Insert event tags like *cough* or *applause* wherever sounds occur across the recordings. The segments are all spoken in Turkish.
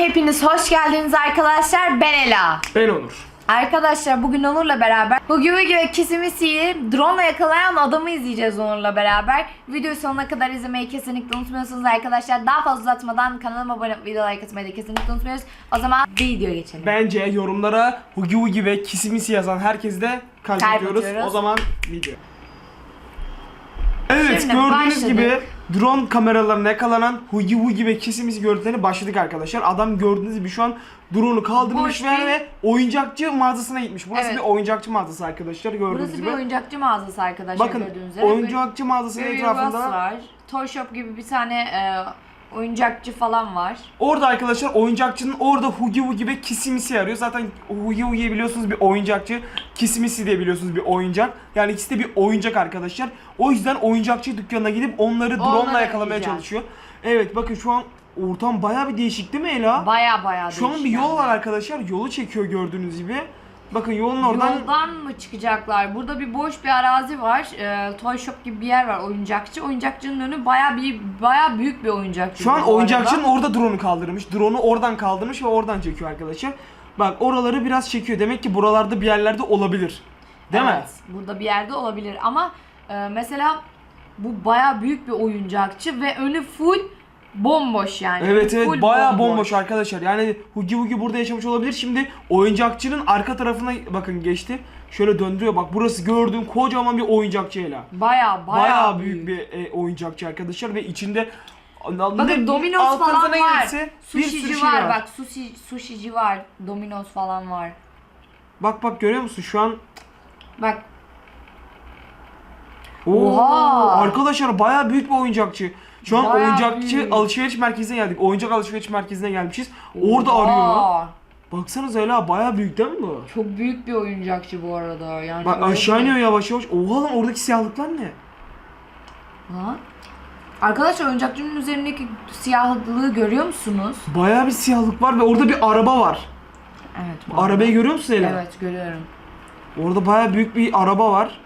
hepiniz hoş geldiniz arkadaşlar. Ben Ela. Ben Onur. Arkadaşlar bugün Onur'la beraber Hugi Hugi ve Kisimisi'yi drone yakalayan adamı izleyeceğiz Onur'la beraber. Videoyu sonuna kadar izlemeyi kesinlikle unutmuyorsunuz arkadaşlar. Daha fazla uzatmadan kanalıma abone olup video like atmayı da kesinlikle unutmuyoruz. O zaman videoya geçelim. Bence yorumlara Hugi Hugi ve Kisimisi yazan herkese de kalp Kalp atıyoruz. atıyoruz. O zaman video. Evet Şimdi gördüğünüz başladık. gibi drone kameralarına yakalanan Hugi Hugi ve Kisimisi görüntülerine başladık arkadaşlar. Adam gördüğünüz gibi şu an drone'u kaldırmış Boş ve, bir- ve oyuncakçı mağazasına gitmiş. Burası Evet. bir oyuncakçı mağazası arkadaşlar gördüğünüz Burası gibi. bir oyuncakçı mağazası arkadaşlar Bakın gördüğünüz üzere. oyuncakçı mağazasının Bir etrafında var. Toy Shop gibi bir tane e, oyuncakçı falan var. Orada arkadaşlar oyuncakçının orada Hugi Hugi ve Kisimisi arıyor. Zaten Hugi Hugi biliyorsunuz bir oyuncakçı. Kisimisi de biliyorsunuz bir oyuncak. Yani ikisi de bir oyuncak arkadaşlar. O yüzden oyuncakçı dükkanına gidip onları drone Onları ile yakalamaya arayacağız. çalışıyor. Evet bakın şu an ortam baya bir değişik değil mi Ela? Baya baya Şu an bir yol var arkadaşlar. Yolu çekiyor gördüğünüz gibi. Bakın yolun oradan Yoldan mı çıkacaklar? Burada bir boş bir arazi var. Ee, toy shop gibi bir yer var oyuncakçı. Oyuncakçının önü baya bir baya büyük bir oyuncakçı. Şu an bu arada. oyuncakçının orada drone'u kaldırmış. Drone'u oradan kaldırmış ve oradan çekiyor arkadaşlar. Bak oraları biraz çekiyor. Demek ki buralarda bir yerlerde olabilir. Değil mi? Evet, Burada bir yerde olabilir ama e, mesela bu baya büyük bir oyuncakçı ve önü full bomboş yani. Evet Full evet bayağı bomboş arkadaşlar. Yani Hugi Hugi burada yaşamış olabilir. Şimdi oyuncakçının arka tarafına bakın geçti. Şöyle döndürüyor. Bak burası gördüğüm kocaman bir oyuncakçıyla. Baya baya Bayağı büyük bir e, oyuncakçı arkadaşlar ve içinde Bakın Domino's falan var. gelirse Sushi'ci şey var. var. bak sushi, sushi'ci var. Domino's falan var. Bak bak görüyor musun şu an? Bak Oo, Oha! Arkadaşlar bayağı büyük bir oyuncakçı. Şu an Bayağı oyuncakçı büyük. alışveriş merkezine geldik. Oyuncak alışveriş merkezine gelmişiz. Orada oha! arıyor. Baksanıza Ela bayağı büyük değil mi bu? Çok büyük bir oyuncakçı bu arada. Yani Bak aşağı iniyor yavaş yavaş. Oha lan oradaki siyahlıklar ne? Lan. Arkadaşlar oyuncakçının üzerindeki siyahlığı görüyor musunuz? Bayağı bir siyahlık var ve orada bir araba var. Evet. Bu Arabayı görüyor musun Ela? Evet görüyorum. Orada bayağı büyük bir araba var.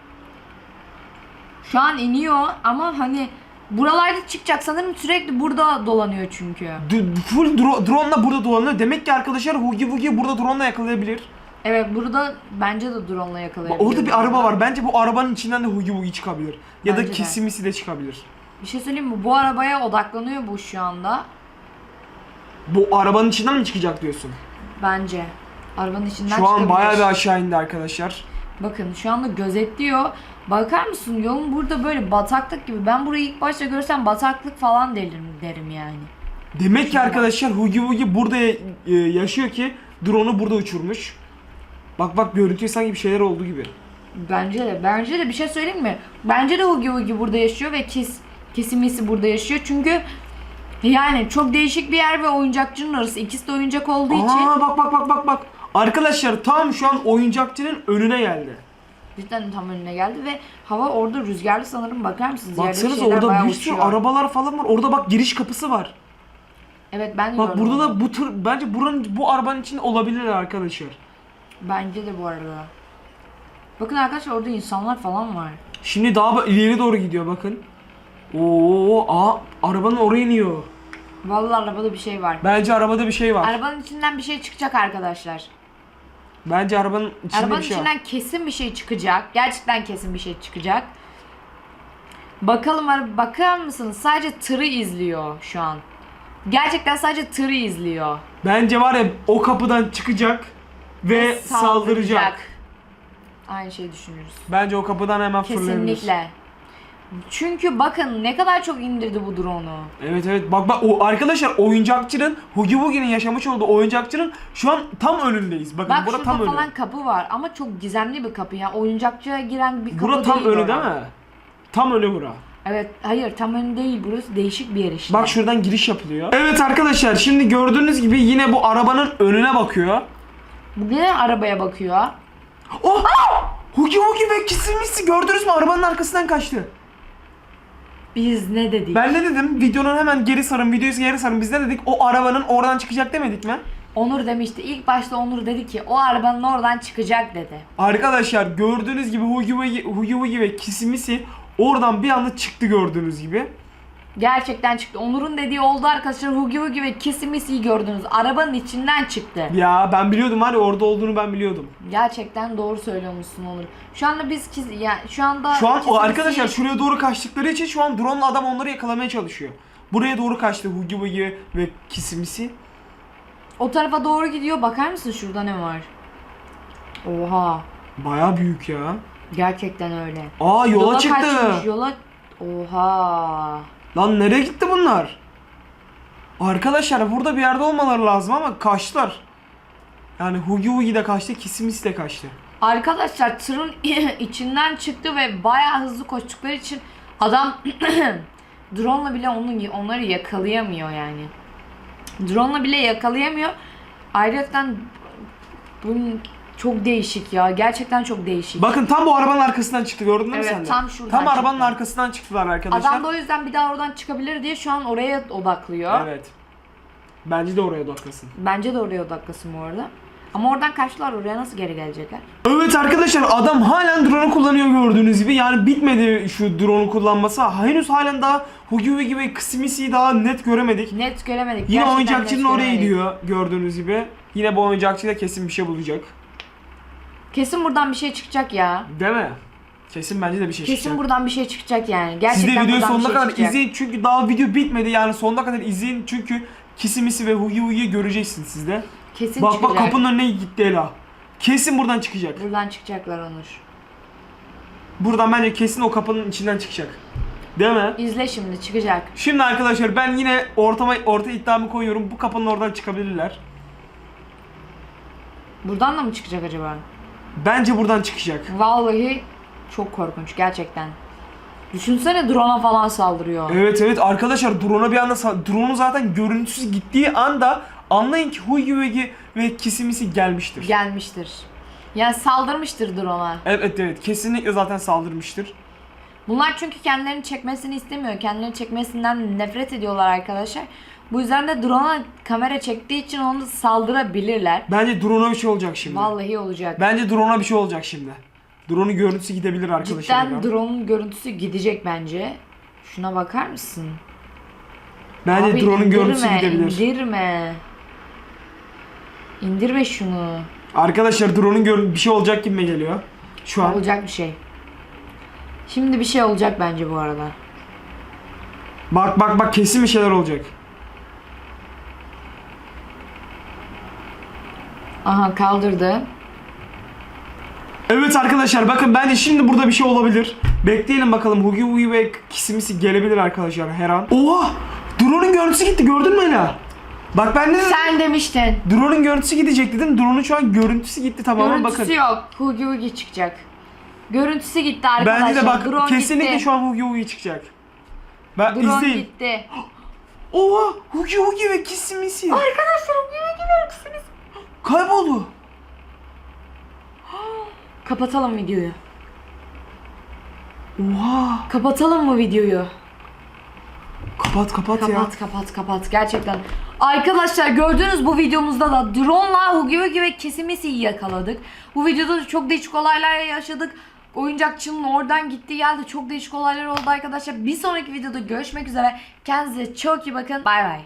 Şu an iniyor ama hani buralarda çıkacak sanırım sürekli burada dolanıyor çünkü. D- full dro- drone'la burada dolanıyor. Demek ki arkadaşlar Hugi Wugi burada drone'la yakalayabilir. Evet burada bence de drone'la Bak, yakalayabilir. orada bir araba var. Bence bu arabanın içinden de Hugi Wugi çıkabilir. Ya Bence da de. kesimisi de çıkabilir. Bir şey söyleyeyim mi? Bu arabaya odaklanıyor bu şu anda. Bu arabanın içinden mi çıkacak diyorsun? Bence. Arabanın içinden Şu an çıkabilir. bayağı bir aşağı indi arkadaşlar. Bakın şu anda gözetliyor. Bakar mısın yolun burada böyle bataklık gibi. Ben burayı ilk başta görsem bataklık falan derim, derim yani. Demek ki arkadaşlar Hugi Wugi burada e, yaşıyor ki drone'u burada uçurmuş. Bak bak görüntüye sanki bir şeyler olduğu gibi. Bence de. Bence de bir şey söyleyeyim mi? Bence de Hugi Hugi burada yaşıyor ve Kes, Kesimisi burada yaşıyor. Çünkü yani çok değişik bir yer ve oyuncakçının arası. İkisi de oyuncak olduğu için Aa bak bak bak bak bak. Arkadaşlar tam şu an oyuncakçının önüne geldi. cidden tam önüne geldi ve hava orada rüzgarlı sanırım. Bakar mısınız? Yerde Baksanıza şeyler orada bayağı bir sürü uçuyor. arabalar falan var. Orada bak giriş kapısı var. Evet ben de Bak gördüm burada onu. da bu tır bence buranın bu arabanın içinde olabilirler arkadaşlar. Bence de bu arada. Bakın arkadaşlar orada insanlar falan var. Şimdi daha ba- ileri doğru gidiyor bakın. Oo, aa arabanın oraya iniyor. Vallahi arabada bir şey var. Bence arabada bir şey var. Arabanın içinden bir şey çıkacak arkadaşlar. Bence arabanın içinde Arabanın bir şey var. içinden kesin bir şey çıkacak. Gerçekten kesin bir şey çıkacak. Bakalım ara- bakar mısınız? Sadece tırı izliyor şu an. Gerçekten sadece tırı izliyor. Bence var ya o kapıdan çıkacak ve, saldıracak. Aynı şeyi düşünürüz. Bence o kapıdan hemen fırlayabilir. Kesinlikle. Çünkü bakın ne kadar çok indirdi bu drone'u. Evet evet bak bak o arkadaşlar oyuncakçının Hugi Wugi'nin yaşamış olduğu oyuncakçının şu an tam önündeyiz. Bakın Bak bura şurada tam önü. falan kapı var ama çok gizemli bir kapı ya. Oyuncakçıya giren bir kapı Bura tam değil önü değil mi? Tam önü bura. Evet, hayır tam önü değil. Burası değişik bir yer işte. Bak şuradan giriş yapılıyor. Evet arkadaşlar şimdi gördüğünüz gibi yine bu arabanın önüne bakıyor. Bu gene arabaya bakıyor. Oh! Hugi Wugi ve Kisimisi gördünüz mü arabanın arkasından kaçtı. Biz ne dedik? Ben ne dedim? Videonun hemen geri sarın, videoyu geri sarın. Biz ne dedik? O arabanın oradan çıkacak demedik mi? Onur demişti. İlk başta Onur dedi ki o arabanın oradan çıkacak dedi. Arkadaşlar gördüğünüz gibi Wugi ve Kisimisi oradan bir anda çıktı gördüğünüz gibi. Gerçekten çıktı. Onur'un dediği oldu arkadaşlar. Hugi Hugi ve Kisimisi'yi gördünüz. Arabanın içinden çıktı. Ya ben biliyordum var ya orada olduğunu ben biliyordum. Gerçekten doğru söylüyormuşsun Onur. Şu anda biz kis ya şu anda Şu an o Kisimisi'yi- arkadaşlar şuraya doğru kaçtıkları için şu an drone'la adam onları yakalamaya çalışıyor. Buraya doğru kaçtı Hugi Wugi ve Kisimisi. o tarafa doğru gidiyor. Bakar mısın şurada ne var? Oha. Baya büyük ya. Gerçekten öyle. Aa yola, çıktı. kaçmış, yola. Oha. Lan nereye gitti bunlar? Arkadaşlar burada bir yerde olmaları lazım ama kaçtılar. Yani Hugi Wugi de kaçtı, Kisimisi de kaçtı. Arkadaşlar tırın *clears throat* içinden çıktı ve bayağı hızlı koştukları için adam *clears throat* drone'la bile onu onları yakalayamıyor yani. Drone'la bile yakalayamıyor. Ayrıca bunun çok değişik ya. Gerçekten çok değişik. Bakın tam bu arabanın arkasından çıktı gördün mü Evet, sen de? tam şuradan Tam arabanın çıktı. arkasından çıktılar arkadaşlar. Adam da o yüzden bir daha oradan çıkabilir diye şu an oraya odaklıyor. Evet. Bence de oraya odaklasın. Bence de oraya odaklasın bu arada. Ama oradan kaçtılar oraya nasıl geri gelecekler? Evet arkadaşlar adam halen drone'u kullanıyor gördüğünüz gibi. Yani bitmedi şu drone'u kullanması. Henüz halen daha Hugi Wugi ve Kisimisi'yi daha net göremedik. Net göremedik. Yine Gerçekten oyuncakçının oraya gidiyor gördüğünüz gibi. Yine bu oyuncakçı da kesin bir şey bulacak. Kesin buradan bir şey çıkacak ya. Değil mi? Kesin bence de bir şey Kesin çıkacak. buradan bir şey çıkacak yani. Siz Gerçekten de videoyu buradan bir sonuna şey kadar çıkacak. izleyin çünkü daha video bitmedi yani sonuna kadar izleyin çünkü Kisimisi ve Hugi Wugi'yi göreceksiniz siz de. Kesin bak çıkacak. bak kapının önüne gitti Ela. Kesin buradan çıkacak. Buradan çıkacaklar Onur. Buradan bence kesin o kapının içinden çıkacak. Değil mi? İzle şimdi çıkacak. Şimdi arkadaşlar ben yine ortama orta iddiamı koyuyorum. Bu kapının oradan çıkabilirler. Buradan da mı çıkacak acaba? Bence buradan çıkacak. Vallahi çok korkunç gerçekten. Düşünsene drone'a falan saldırıyor. Evet evet arkadaşlar drone'a bir anda drone'un zaten görüntüsü gittiği anda anlayın ki Hugi Wugi ve Kisimisi gelmiştir. Gelmiştir. Yani saldırmıştır drone'a. Evet evet kesinlikle zaten saldırmıştır. Bunlar çünkü kendilerini çekmesini istemiyor. Kendilerini çekmesinden nefret ediyorlar arkadaşlar. Bu yüzden de drone'a kamera çektiği için onu saldırabilirler. Bence drone'a bir şey olacak şimdi. Vallahi olacak. Bence drone'a bir şey olacak şimdi. Drone'un görüntüsü gidebilir arkadaşlar. Cidden drone'un görüntüsü gidecek bence. Şuna bakar mısın? Bence Abi drone'un görüntüsü indirme, gidebilir. İndirme. İndirme şunu. Arkadaşlar drone'un gör- bir şey olacak gibi geliyor. Şu an. Olacak bir şey. Şimdi bir şey olacak bence bu arada. Bak bak bak kesin bir şeyler olacak. Aha kaldırdı. Evet arkadaşlar bakın bence şimdi burada bir şey olabilir. Bekleyelim bakalım Hugi Wugi ve Kisimisi gelebilir arkadaşlar her an. Oha! Drone'un görüntüsü gitti gördün mü Ela? Bak ben dedim? Sen demiştin. Drone'un görüntüsü gidecek dedim. Drone'un şu an görüntüsü gitti tamamen Görüntüsü bakın. yok. Hugi Hugi çıkacak. Görüntüsü gitti arkadaşlar. Bence de bak Drone kesinlikle gitti. şu an Hugi Wugi çıkacak. Ben Drone izleyin. gitti. Oha! Hugi Wugi ve Kisimisi. Arkadaşlar Hugi Hugi görüntüsünüz. Kayboldu. Kapatalım videoyu. Oha! Kapatalım mı videoyu? Kapat kapat, ya. Kapat kapat kapat gerçekten. Arkadaşlar gördüğünüz bu videomuzda da drone'la Hugi Hugi ve Kesimisi'yi yakaladık. Bu videoda da çok değişik olaylar yaşadık. Oyuncakçının oradan gitti geldi. Çok değişik olaylar oldu arkadaşlar. Bir sonraki videoda görüşmek üzere. Kendinize çok iyi bakın. Bay bay.